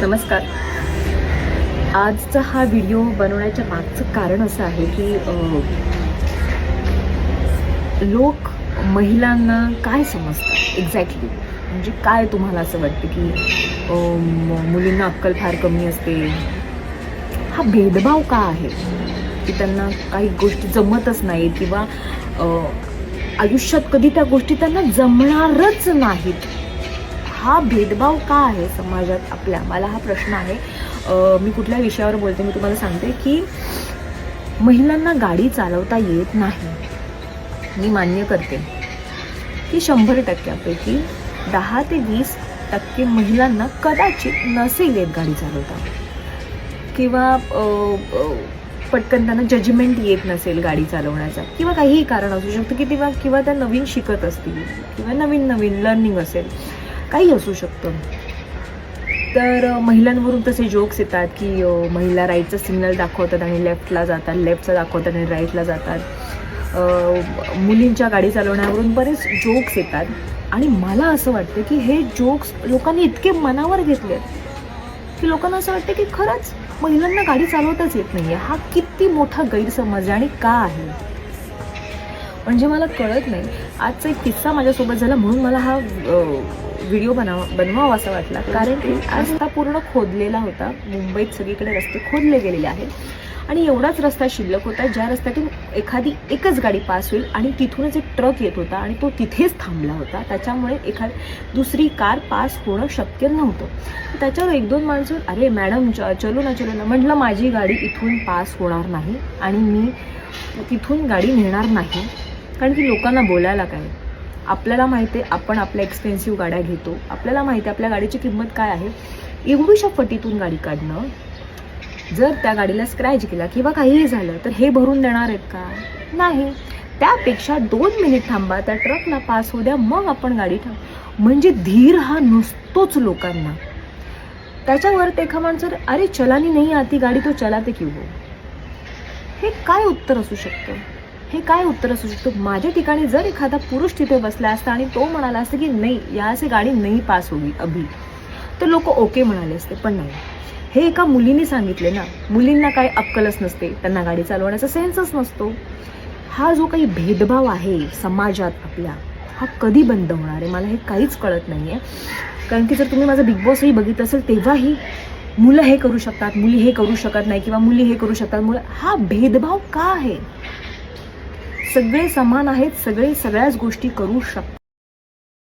नमस्कार. आजचा हा व्हिडिओ बनवण्याच्या मागचं कारण असं आहे की लोक महिलांना काय समजतात? एक्झॅक्टली म्हणजे काय तुम्हाला असं वाटतं की मुलींना अक्कल फार कमी असते? हा भेदभाव का आहे? की त्यांना काही गोष्टी जमतच नाहीत किंवा आयुष्यात कधी त्या गोष्टी त्यांना जमणारच नाहीत. हा भेदभाव का आहे समाजात आपल्या? मला हा प्रश्न आहे. मी कुठल्या विषयावर बोलते मी तुम्हाला सांगते की महिलांना गाडी चालवता येत नाही. मी मान्य करते की शंभर टक्क्यापैकी दहा ते वीस टक्के महिलांना कदाचित नसेल येत गाडी चालवता. किंवा पटकन त्यांना जजमेंट येत नसेल गाडी चालवण्याचा. किंवा काहीही कारण असू शकतं की तेव्हा किंवा त्या नवीन शिकत असतील किंवा नवीन नवीन लर्निंग असेल. काही असू शकतं. तर महिलांवरून तसे जोक्स येतात की महिला राईटचा सिग्नल दाखवतात आणि लेफ्टला जातात लेफ्टचा दाखवतात आणि राईटला जातात. मुलींच्या गाडी चालवण्यावरून बरेच जोक्स येतात. आणि मला असं वाटतं की हे जोक्स लोकांनी इतके मनावर घेतले की लोकांना असं वाटतं की खरंच महिलांना गाडी चालवताच येत नाही हा किती मोठा गैरसमज आहे आणि का आहे? म्हणजे मला कळत नाही. आजचा एक किस्सा माझ्यासोबत झाला म्हणून मला हा व्हिडिओ बनावा बनवावा असा वाटला. कारण की आज हा पूर्ण खोदलेला होता. मुंबईत सगळीकडे रस्ते खोदले गेलेले आहेत. आणि एवढाच रस्ता शिल्लक होता ज्या रस्त्यातून एखादी एकच गाडी पास होईल आणि तिथूनच एक ट्रक येत होता आणि तो तिथेच थांबला होता. त्याच्यामुळे एखाद दुसरी कार पास होणं शक्य नव्हतं. त्याच्यावर एक दोन माणसं अरे मॅडम च चलो ना चलो ना. म्हटलं माझी गाडी इथून पास होणार नाही आणि मी तिथून गाडी नेणार नाही. कारण की लोकांना बोलायला काय? आपल्याला माहिती आहे आपण आपल्या एक्सपेन्सिव्ह गाड्या घेतो. आपल्याला माहिती आहे आपल्या गाडीची किंमत काय आहे? एवढूशा फटीतून गाडी काढणं. जर त्या गाडीला स्क्रॅच केला किंवा काहीही झालं तर हे भरून देणार आहेत का? नाही. त्यापेक्षा दोन मिनिट थांबा त्या ट्रकला पास होऊ द्या मग आपण गाडी थांब म्हणजे धीर हा नसतोच लोकांना. त्याच्यावर ते एका माणसं अरे चलानी नाही आती गाडी तो चलाते की हो? हे काय उत्तर असू शकतं? हे काय उत्तर असू शकतो? माझ्या ठिकाणी जर एखादा पुरुष तिथे बसला असता आणि तो म्हणाला असता की नाही या असे गाडी नाही पास होगी अभी. तर लोक ओके म्हणाले असते पण नाही. हे एका मुलीने सांगितले ना मुलींना काय अक्कलच नसते त्यांना गाडी चालवण्याचा सेन्सच नसतो. हा जो काही भेदभाव आहे समाजात आपल्या हा कधी बंद होणार आहे? मला हे काहीच कळत नाही आहे कारण की जर तुम्ही माझं बिग बॉसही बघितलं असेल तेव्हाही मुलं हे करू शकतात मुली हे करू शकत नाही किंवा मुली हे करू शकतात. मुलं हा भेदभाव का आहे? सगळे समान आहेत सगळे सगळ्याच गोष्टी करू शकतात.